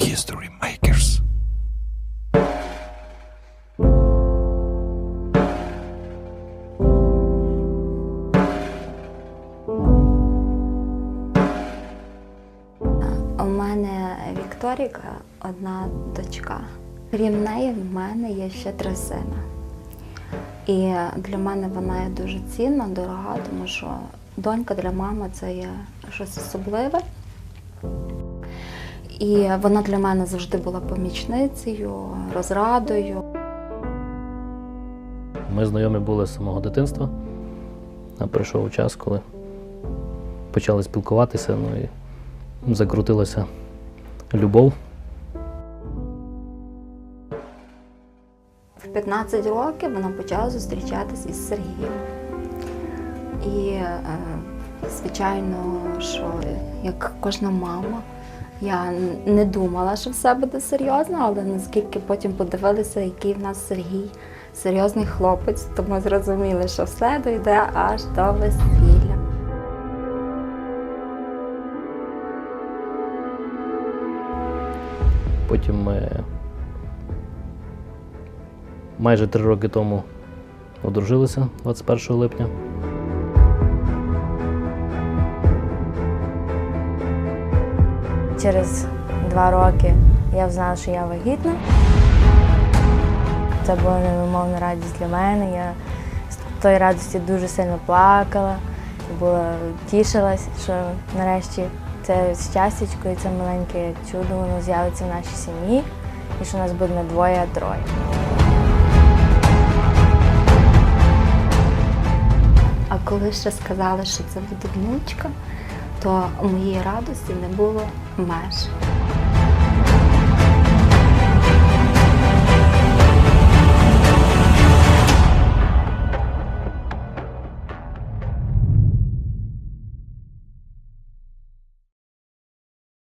History Makers. У мене Вікторіка одна дочка. Крім неї, в мене є ще три сини. І для мене вона є дуже цінна, дорога, тому що донька для мами це є щось особливе. І вона для мене завжди була помічницею, розрадою. Ми знайомі були з самого дитинства. А прийшов час, коли почали спілкуватися, ну і закрутилася любов. В 15 років вона почала зустрічатись із Сергієм. І, е, звичайно, що як кожна мама, я не думала, що все буде серйозно, але наскільки потім подивилися, який в нас Сергій серйозний хлопець, то ми зрозуміли, що все дійде аж до весілля. Потім ми майже три роки тому одружилися 21 липня. Через два роки я взнала, що я вагітна. Це була невимовна радість для мене. Я з тої радості дуже сильно плакала, була, тішилась, що нарешті це щастячко і це маленьке чудо воно з'явиться в нашій сім'ї і що нас буде не двоє, а троє. А коли ще сказали, що це буде внучка, то у моїй радості не було меж.